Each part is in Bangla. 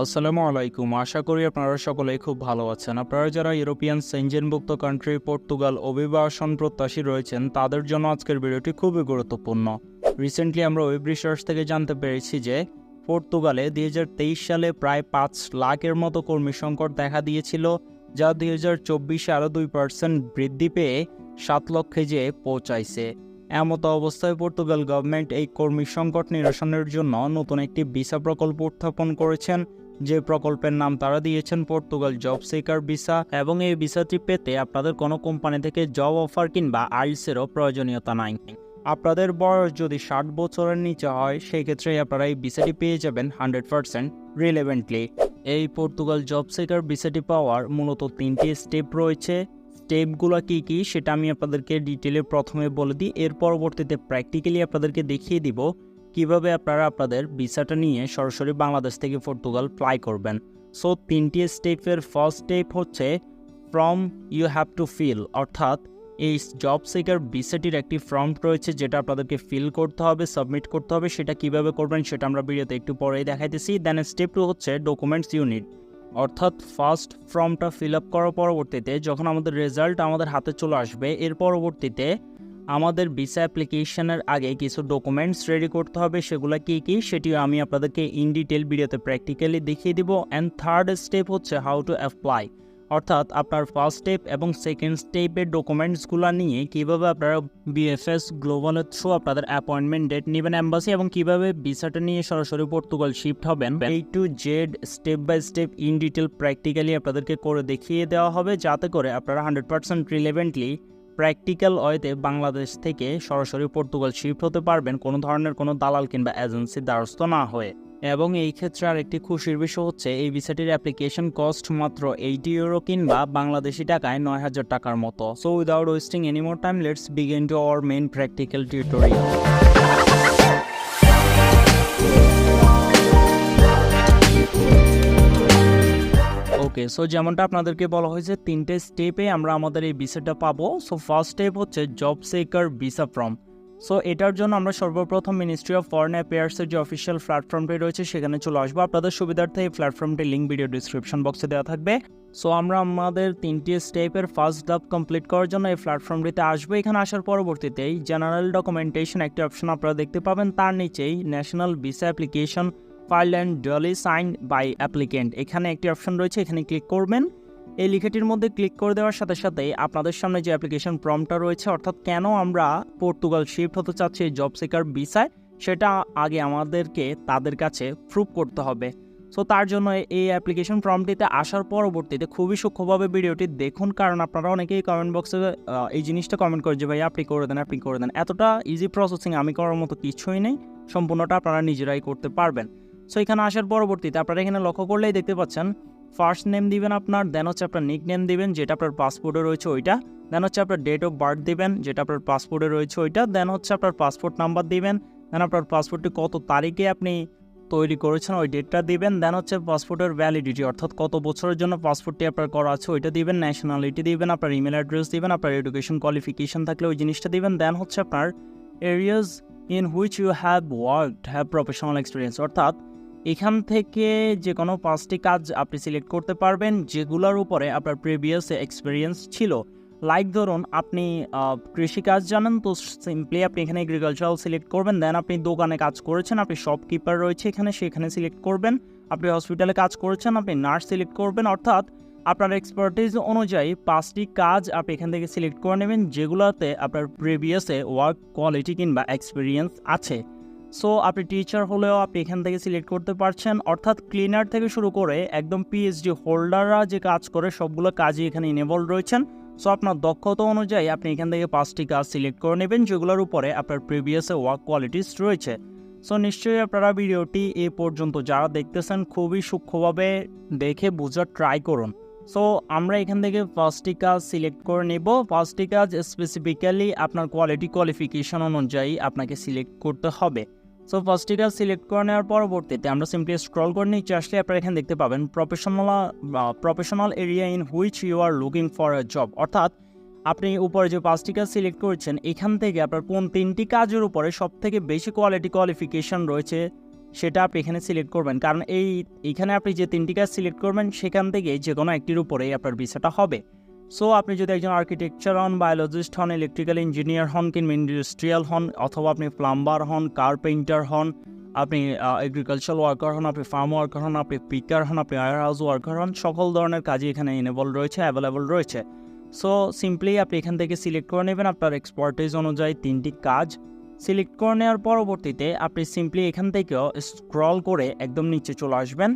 আসসালামু আলাইকুম। আশা করি আপনারা সকলেই খুব ভালো আছেন। আপনারা যারা ইউরোপিয়ান সেঞ্জেনভুক্ত কান্ট্রি পর্তুগাল অভিবাসন প্রত্যাশী রয়েছেন, তাদের জন্য আজকের ভিডিওটি খুবই গুরুত্বপূর্ণ। রিসেন্টলি আমরা ওয়েব রিসার্চ থেকে জানতে পেরেছি যে, পর্তুগালে দুই হাজার তেইশ সালে প্রায় পাঁচ লাখের মতো কর্মী সংকট দেখা দিয়েছিল, যা দুই হাজার চব্বিশে আরও দুই পার্সেন্ট বৃদ্ধি পেয়ে সাত লক্ষে যেয়ে পৌঁছাইছে। এমতো অবস্থায় পর্তুগাল গভর্নমেন্ট এই কর্মী সংকট নিরসনের জন্য নতুন একটি ভিসা প্রকল্প উত্থাপন করেছেন। যে প্রকল্পের নাম তারা দিয়েছেন পর্তুগাল জব সিকার ভিসা এবং এই ভিসাটি পেতে আপনাদের কোনো কোম্পানি থেকে জব অফার কিংবা আইলসেরও প্রয়োজনীয়তা নাই। আপনাদের বয়স যদি ষাট বছরের নিচে হয় সেই ক্ষেত্রে আপনারা এই ভিসাটি পেয়ে যাবেন হান্ড্রেড পার্সেন্ট রিলেভেন্টলি এই পর্তুগাল জব সিকার ভিসাটি পাওয়ার মূলত তিনটি স্টেপ রয়েছে। স্টেপগুলো কী কী, সেটা আমি আপনাদেরকে ডিটেলে প্রথমে বলে দিই। এর পরবর্তীতে প্র্যাকটিক্যালি আপনাদেরকে দেখিয়ে দিব। কীভাবে আপনারা আপনাদের ভিসাটা নিয়ে সরাসরি বাংলাদেশ থেকে পর্তুগাল ফ্লাই করবেন? সো তিনটি স্টেপের ফার্স্ট স্টেপ হচ্ছে form you have to fill অর্থাৎ এই জব সিকার ভিসাটির একটি ফর্ম রয়েছে যেটা আপনাদেরকে ফিল করতে হবে সাবমিট করতে হবে, সেটা কীভাবে করবেন সেটা আমরা ভিডিওতে একটু পরেই দেখাইতেছি। দেন স্টেপ টু হচ্ছে ডকুমেন্টস ইউনিট অর্থাৎ ফার্স্ট ফর্মটা ফিল আপ করার পরবর্তীতে যখন আমাদের রেজাল্ট আমাদের হাতে চলে আসবে, এর পরবর্তীতে আমাদের ভিসা অ্যাপ্লিকেশনের আগে কিছু ডকুমেন্টস রেডি করতে হবে, সেগুলো কী কী সেটিও আমি আপনাদেরকে ইন ডিটেল ভিডিওতে প্র্যাকটিক্যালি দেখিয়ে দিব। অ্যান্ড থার্ড স্টেপ হচ্ছে হাউ টু অ্যাপ্লাই অর্থাৎ আপনার ফার্স্ট স্টেপ এবং সেকেন্ড স্টেপের ডকুমেন্টসগুলো নিয়ে কীভাবে আপনারা বিএফএস গ্লোবালের থ্রু আপনাদের অ্যাপয়েন্টমেন্ট ডেট নেবেন অ্যাম্বাসি এবং কীভাবে ভিসাটা নিয়ে সরাসরি পর্তুগাল শিফট হবেন। এই to Z step by step in detail practically আপনাদেরকে করে দেখিয়ে দেওয়া হবে, যাতে করে আপনারা হান্ড্রেড পার্সেন্ট রিলেভেন্টলি প্র্যাকটিক্যাল ওয়েতে বাংলাদেশ থেকে সরাসরি পর্তুগাল শিফট হতে পারবেন কোনো ধরনের কোনো দালাল কিংবা এজেন্সির দ্বারস্থ না হয়ে। এবং এই ক্ষেত্রে আরেকটি খুশির বিষয় হচ্ছে, এই ভিসাটির অ্যাপ্লিকেশন কস্ট মাত্র এইটি ইউরো কিংবা বাংলাদেশি টাকায় নয় হাজার টাকার মতো। So without wasting any more time let's begin to our main practical tutorial okay so যেমনটা আপনাদেরকে বলা হয়েছে, তিনটে স্টেপে আমরা আমাদের এই ভিসাটা পাবো। সো ফার্স্ট স্টেপ হচ্ছে job seeker visa form so এটার জন্য আমরা সর্বপ্রথম মিনিস্ট্রি অফ ফরেন অ্যাফেয়ার্সের যে অফিসিয়াল প্ল্যাটফর্মটি রয়েছে, সেখানে চলে আসব। আপনাদের সুবিধার্থে এই প্ল্যাটফর্মটির লিঙ্ক ভিডিও ডিসক্রিপশন বক্সে দেওয়া থাকবে। সো আমরা আমাদের তিনটি স্টেপের ফার্স্ট ধাপ কমপ্লিট করার জন্য এই প্ল্যাটফর্মটিতে আসব। এখানে আসার পরবর্তীতেই জেনারেল ডকুমেন্টেশন একটি অপশন আপনারা দেখতে পাবেন। তার নিচেই national visa application and duly sign by applicant. এখানে একটি অপশন রয়েছে, এখানে ক্লিক করবেন। এই লেখাটির মধ্যে ক্লিক করে দেওয়ার সাথে সাথে আপনাদের সামনে যে অ্যাপ্লিকেশন ফর্মটা রয়েছে, অর্থাৎ কেন আমরা পর্তুগাল শিফট হতে চাচ্ছি জব সিকার ভিসায়, সেটা আগে আমাদেরকে তাদের কাছে প্রুভ করতে হবে। সো তার জন্য এই অ্যাপ্লিকেশন ফর্মটিতে আসার পরবর্তীতে খুবই সূক্ষ্মভাবে ভিডিওটি দেখুন, কারণ আপনারা অনেকেই কমেন্ট বক্সে এই জিনিসটা কমেন্ট করে যে ভাই আপনি করে দেন, আপনি করে দেন। এতটা ইজি প্রসেসিং আমি করার মতো কিছুই নেই, সম্পূর্ণটা আপনারা নিজেরাই করতে পারবেন। সো এখানে আসার পরবর্তীতে আপনারা এখানে লক্ষ্য করলেই দেখতে পাচ্ছেন ফার্স্ট নেম দিবেন আপনার দেন হচ্ছে আপনার নিক নেম দিবেন, যেটা আপনার পাসপোর্টে রয়েছে ওইটা দেন হচ্ছে আপনার ডেট অফ বার্থ দিবেন, যেটা আপনার পাসপোর্টে রয়েছে ওইটা দেন হচ্ছে আপনার পাসপোর্ট নাম্বার দিবেন দেন আপনার পাসপোর্টটি কত তারিখে আপনি তৈরি করেছেন ওই ডেটটা দিবেন দেন হচ্ছে পাসপোর্টের ভ্যালিডিটি অর্থাৎ কত বছরের জন্য পাসপোর্টটি আপনার করা আছে ওইটা দিবেন ন্যাশনালিটি দিবেন, আপনার ইমেল অ্যাড্রেস দিবেন, আপনার এডুকেশন কোয়ালিফিকেশন থাকলে ওই জিনিসটা দিবেন দেন হচ্ছে আপনার areas in which you have worked have professional experience অর্থাৎ এখান থেকে যে কোনো পাঁচটি কাজ আপনি সিলেক্ট করতে পারবেন, যেগুলোর উপরে আপনার প্রিভিয়াস এক্সপিরিয়েন্স ছিল। লাইক ধরুন, আপনি কৃষিকাজ জানেন, তো সিম্পলি আপনি এখানে এগ্রিকালচারাল সিলেক্ট করবেন দেন আপনি দোকানে কাজ করেছেন, আপনি শপকিপার রয়েছে এখানে, সেখানে সিলেক্ট করবেন। আপনি হসপিটালে কাজ করেছেন, আপনি নার্স সিলেক্ট করবেন, অর্থাৎ আপনার এক্সপার্টিজ অনুযায়ী পাঁচটি কাজ আপনি এখান থেকে সিলেক্ট করে নেবেন, যেগুলোতে আপনার প্রিভিয়াসে ওয়ার্ক কোয়ালিটি কিংবা এক্সপিরিয়েন্স আছে। সো আপনি টিচার হলেও আপনি এখান থেকে সিলেক্ট করতে পারছেন। অর্থাৎ ক্লিনার থেকে শুরু করে একদম পিএইচডি হোল্ডাররা যে কাজ করে, সবগুলো কাজই এখানে ইনেভলভ রয়েছেন। সো আপনার দক্ষতা অনুযায়ী আপনি এখান থেকে পাঁচটি কাজ সিলেক্ট করে নেবেন, যেগুলোর উপরে আপনার প্রিভিয়াসে ওয়ার্ক কোয়ালিটিস রয়েছে। সো নিশ্চয়ই আপনারা ভিডিওটি এ পর্যন্ত যারা দেখতেছেন, খুবই সূক্ষ্মভাবে দেখে বোঝার ট্রাই করুন। সো আমরা এখান থেকে ফার্স্টটি কাজ সিলেক্ট করে নেব। ফার্স্টটি কাজ স্পেসিফিক্যালি আপনার কোয়ালিটি কোয়ালিফিকেশন অনুযায়ী আপনাকে সিলেক্ট করতে হবে। সো ফার্স্টটি সিলেক্ট করে নেওয়ার পরবর্তীতে আমরা সিম্পলি স্ক্রল করে নিচে আসলে আপনারা এখানে দেখতে পাবেন professional professional area in which you are looking for a job অর্থাৎ আপনি উপরে যে পাঁচটি কাজ সিলেক্ট করেছেন, এখান থেকে আপনার কোন তিনটি কাজের উপরে সব থেকে বেশি কোয়ালিটি কোয়ালিফিকেশন রয়েছে, সেটা আপনি এখানে সিলেক্ট করবেন। কারণ এই, এখানে আপনি যে তিনটি কাজ সিলেক্ট করবেন, সেখান থেকে যে কোনো একটির উপরেই আপনার ভিসাটা হবে। সো আপনি যদি একজন আর্কিটেকচার হন বায়োলজিস্ট হন ইলেকট্রিক্যাল ইঞ্জিনিয়ার হন, কিংবা ইন্ডাস্ট্রিয়াল হন, অথবা আপনি প্লাম্বার হন কার্পেন্টার হন, আপনি এগ্রিকালচার ওয়ার্কার হন, আপনি ফার্ম ওয়ার্কার হন, আপনি পিকার হন, আপনি ওয়ার হাউস ওয়ার্কার হন, সকল ধরনের কাজই এখানে এনেবল রয়েছে অ্যাভেলেবল রয়েছে। সো সিম্পলি আপনি এখান থেকে সিলেক্ট করে নেবেন আপনার এক্সপার্টাইজ অনুযায়ী তিনটি কাজ। সিলেক্ট করে নেওয়ার পরবর্তীতে আপনি সিম্পলি এখান থেকেও স্ক্রল করে একদম নিচে চলে আসবেন।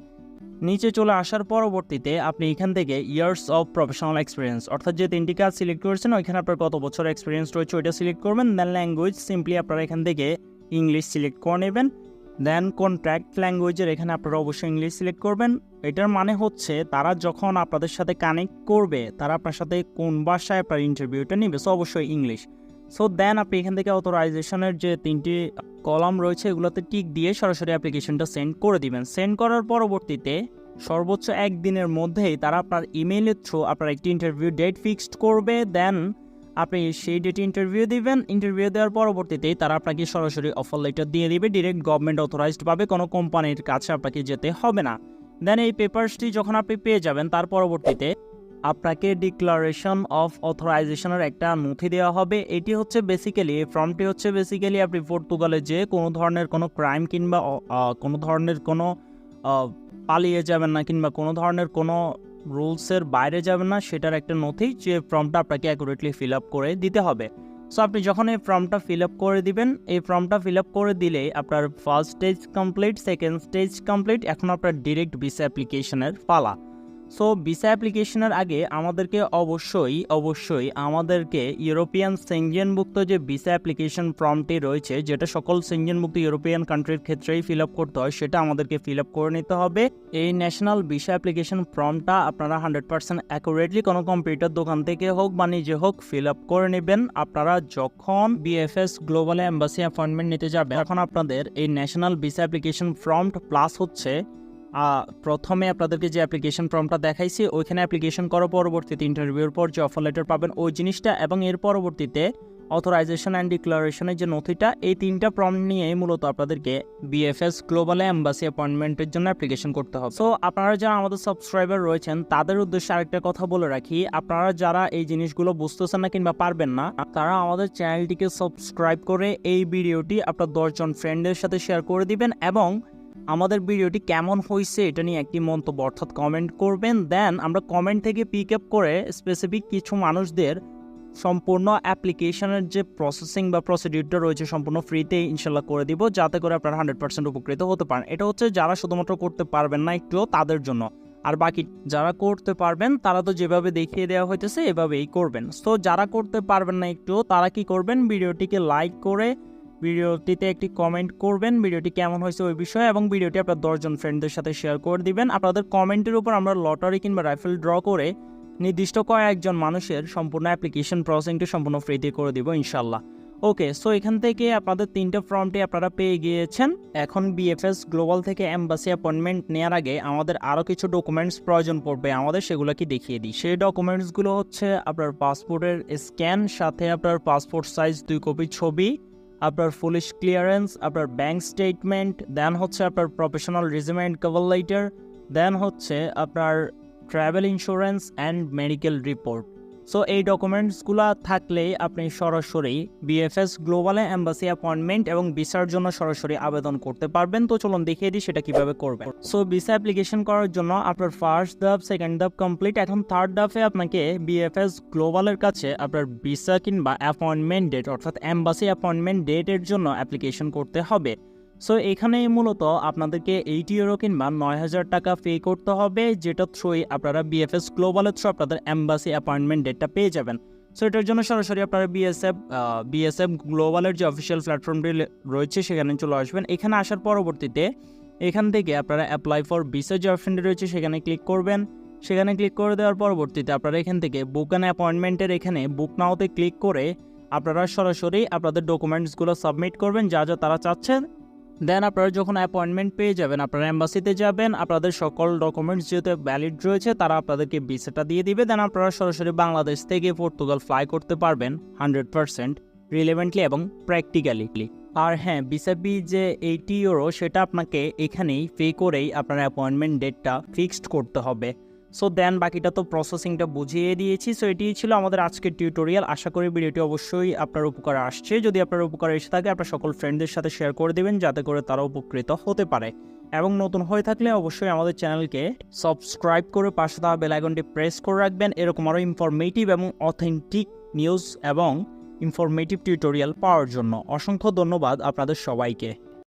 নিচে চলে আসার পরবর্তীতে আপনি এখান থেকে ইয়ার্স অফ প্রফেশনাল এক্সপিরিয়েন্স অর্থাৎ যে তিনটি কাজ সিলেক্ট করেছেন, ওইখানে আপনার কত বছর এক্সপিরিয়েন্স রয়েছে ওইটা সিলেক্ট করবেন দেন ল্যাঙ্গুয়েজ সিম্পলি আপনারা এখান থেকে ইংলিশ সিলেক্ট করে নেবেন দেন কন্ট্রাক্ট ল্যাঙ্গুয়েজের এখানে আপনারা অবশ্যই ইংলিশ সিলেক্ট করবেন। এটার মানে হচ্ছে তারা যখন আপনাদের সাথে কানেক্ট করবে, তারা আপনার সাথে কোন ভাষায় আপনার ইন্টারভিউটা নেবে সো অবশ্যই ইংলিশ সো দেন আপনি এখান থেকে অথরাইজেশনের যে তিনটি কলাম রয়েছে, এগুলোতে টিক দিয়ে সরাসরি অ্যাপ্লিকেশনটা সেন্ড করে দিবেন। সেন্ড করার পরবর্তীতে সর্বোচ্চ একদিনের মধ্যেই তারা আপনার ইমেইলের থ্রু আপনার একটি ইন্টারভিউ ডেট ফিক্সড করবে। দেন আপনি সেই ডেটে ইন্টারভিউ দিবেন। ইন্টারভিউ দেওয়ার পরবর্তীতেই তারা আপনাকে সরাসরি অফার লেটার দিয়ে দিবে। ডিরেক্ট গভর্নমেন্ট অথরাইজডভাবে কোনো কোম্পানির কাছে আপনাকে যেতে হবে না। দেন এই পেপারসটি যখন আপনি পেয়ে যাবেন, তার পরবর্তীতে আপনাকে ডিক্লারেশন অফ অথরাইজেশনের একটা নথি দেওয়া হবে। এটি হচ্ছে বেসিক্যালি এই ফর্মটি হচ্ছে বেসিক্যালি আপনি পর্তুগালে যে কোনো ধরনের কোনো ক্রাইম কিংবা কোনো ধরনের কোনো পালিয়ে যাবেন না কিংবা কোনো ধরনের কোনো রুলসের বাইরে যাবেন না, সেটার একটা নথি যে ফর্মটা আপনাকে অ্যাকুরেটলি ফিল আপ করে দিতে হবে। সো আপনি যখন এই ফর্মটা ফিল আপ করে দিবেন, এই ফর্মটা ফিল আপ করে দিলে আপনার first stage complete second stage complete এখন আপনার ডিরেক্ট ভিসা অ্যাপ্লিকেশনের পালা। সো ভিসা অ্যাপ্লিকেশনের আগে আমাদেরকে অবশ্যই অবশ্যই আমাদেরকে ইউরোপিয়ান সেঞ্জেনভুক্ত যে ভিসা অ্যাপ্লিকেশন ফর্মটি রয়েছে, যেটা সকল সেঞ্জেনভুক্ত ইউরোপিয়ান কান্ট্রির ক্ষেত্রেই ফিল আপ করতে হয়, সেটা আমাদেরকে ফিল আপ করে নিতে হবে। এই ন্যাশনাল ভিসা অ্যাপ্লিকেশন ফর্মটা আপনারা হান্ড্রেড পার্সেন্ট অ্যাকুরেটলি কোনো কম্পিউটার দোকান থেকে হোক বা নিজে হোক ফিল আপ করে নেবেন। আপনারা যখন বিএফএস গ্লোবাল অ্যাম্বাসি অ্যাপয়েন্টমেন্ট নিতে যাবেন, তখন আপনাদের এই national visa application form plus হচ্ছে প্রথমে আপনাদেরকে যে অ্যাপ্লিকেশন ফর্মটা দেখাইছি, ওইখানে অ্যাপ্লিকেশন করার পরবর্তীতে ইন্টারভিউর পর যে অফার লেটার পাবেন ওই জিনিসটা এবং এর পরবর্তীতে অথরাইজেশন অ্যান্ড ডিক্লারেশনের যে নথিটা, এই তিনটা ফর্ম নিয়ে মূলত আপনাদেরকে বিএফএস গ্লোবাল এম্বাসি অ্যাপয়েন্টমেন্টের জন্য অ্যাপ্লিকেশন করতে হবে। সো আপনারা যারা আমাদের সাবস্ক্রাইবার রয়েছেন, তাদের উদ্দেশ্যে আরেকটা কথা বলে রাখি, আপনারা যারা এই জিনিসগুলো বুঝতেছেন না কিংবা পারবেন না, তারা আমাদের চ্যানেলটিকে সাবস্ক্রাইব করে এই ভিডিওটি আপনার দশজন ফ্রেন্ডের সাথে শেয়ার করে দিবেন এবং আমাদের ভিডিওটি কেমন হয়েছে এটা নিয়ে একটি মন্তব্য, অর্থাৎ কমেন্ট করবেন দেন আমরা কমেন্ট থেকে পিক আপ করে স্পেসিফিক কিছু মানুষদের সম্পূর্ণ অ্যাপ্লিকেশনের যে প্রসেসিং বা প্রসিডিউরটা রয়েছে সম্পূর্ণ ফ্রিতে ইনশাল্লাহ করে দিব, যাতে করে আপনারা হান্ড্রেড পার্সেন্ট উপকৃত হতে পারেন। এটা হচ্ছে যারা শুধুমাত্র করতে পারবেন না একটুও তাদের জন্য। আর বাকি যারা করতে পারবেন, তারা তো যেভাবে দেখিয়ে দেওয়া হইতেছে এভাবেই করবেন। সো যারা করতে পারবেন না একটুও, তারা কি করবেন? ভিডিওটিকে লাইক করে ভিডিওটিতে একটি কমেন্ট করবেন, ভিডিওটি কেমন হয়েছে ওই বিষয়ে এবং ভিডিওটি আপনার দশজন ফ্রেন্ডদের সাথে শেয়ার করে দিবেন। আপনাদের কমেন্টের উপর আমরা লটারি কিংবা রাইফেল ড্র করে নির্দিষ্ট কয়েকজন মানুষের সম্পূর্ণ অ্যাপ্লিকেশন প্রসেসিংটি সম্পূর্ণ ফ্রিতে করে দিব ইনশাল্লাহ ওকে সো এখান থেকে আপনাদের তিনটে ফর্মটি আপনারা পেয়ে গিয়েছেন। এখন বিএফএস গ্লোবাল থেকে এম্বাসি অ্যাপয়েন্টমেন্ট নেওয়ার আগে আমাদের আরও কিছু ডকুমেন্টস প্রয়োজন পড়বে। আমাদের সেগুলো কি দেখিয়ে দিই। সেই ডকুমেন্টসগুলো হচ্ছে আপনার পাসপোর্টের স্ক্যান সাথে আপনার পাসপোর্ট সাইজ দুই কপি ছবি আপনার পুলিশ ক্লিয়ারেন্স আপনার ব্যাঙ্ক স্টেটমেন্ট দেন হচ্ছে আপনার professional regiment cover letter then হচ্ছে আপনার travel insurance and medical report so এই ডকুমেন্টসগুলো থাকলেই আপনি সরাসরি বিএফএস গ্লোবালে অ্যাম্বাসি অ্যাপয়েন্টমেন্ট এবং ভিসার জন্য সরাসরি আবেদন করতে পারবেন। তো চলুন দেখিয়ে দিই সেটা কীভাবে করবেন। সো ভিসা অ্যাপ্লিকেশন করার জন্য আপনার ফার্স্ট ধাপ সেকেন্ড ধাপ কমপ্লিট এখন থার্ড ধাপে আপনাকে বিএফএস গ্লোবালের কাছে আপনার ভিসা কিংবা অ্যাপয়েন্টমেন্ট ডেট অর্থাৎ অ্যাম্বাসি অ্যাপয়েন্টমেন্ট ডেটের জন্য অ্যাপ্লিকেশন করতে হবে। সো এখানে মূলত আপনাদেরকে এইটি ইউরো কিংবা নয় হাজার টাকা পে করতে হবে, যেটা থ্রুই আপনারা বিএফএস গ্লোবালের থ্রু আপনাদের অ্যাম্বাসি অ্যাপয়েন্টমেন্ট ডেটটা পেয়ে যাবেন। সো এটার জন্য সরাসরি আপনারা বিএসএফ বিএসএফ গ্লোবালের যে অফিসিয়াল প্ল্যাটফর্মটি রয়েছে, সেখানে চলে আসবেন। এখানে আসার পরবর্তীতে এখান থেকে আপনারা অ্যাপ্লাই ফর ভিসা যে অপশনটি রয়েছে, সেখানে ক্লিক করবেন। সেখানে ক্লিক করে দেওয়ার পরবর্তীতে আপনারা এখান থেকে বুক অ্যান্ড অ্যাপয়েন্টমেন্টের এখানে বুক নাওতে ক্লিক করে আপনারা সরাসরি আপনাদের ডকুমেন্টসগুলো সাবমিট করবেন, যা যা তারা চাচ্ছেন। দেন আপনারা যখন অ্যাপয়েন্টমেন্ট পেয়ে যাবেন, আপনারা এম্বাসিতে যাবেন, আপনাদের সকল ডকুমেন্টস যেহেতু ভ্যালিড রয়েছে, তারা আপনাদেরকে ভিসাটা দিয়ে দিবে। দেন আপনারা সরাসরি বাংলাদেশ থেকে পর্তুগাল ফ্লাই করতে পারবেন হান্ড্রেড পারসেন্ট রিলেভেন্টলি এবং প্র্যাকটিক্যালি আর হ্যাঁ বিসাপি যে এইটি ইউরো সেটা আপনাকে এখানেই পে করেই আপনার অ্যাপয়েন্টমেন্ট ডেটটা ফিক্সড করতে হবে। সো দেন বাকিটা তো প্রসেসিংটা বুঝিয়ে দিয়েছি। সো এটি ছিল আমাদের আজকের টিউটোরিয়াল আশা করি ভিডিওটি অবশ্যই আপনার উপকার আসছে। যদি আপনার উপকার এসে থাকে, আপনার সকল ফ্রেন্ডদের সাথে শেয়ার করে দেবেন, যাতে করে তারা উপকৃত হতে পারে। এবং নতুন হয়ে থাকলে অবশ্যই আমাদের চ্যানেলকে সাবস্ক্রাইব করে পাশে থাকা বেলাইকনটি প্রেস করে রাখবেন। এরকম আরও ইনফরমেটিভ এবং অথেন্টিক নিউজ এবং ইনফরমেটিভ টিউটোরিয়াল পাওয়ার জন্য। অসংখ্য ধন্যবাদ আপনাদের সবাইকে।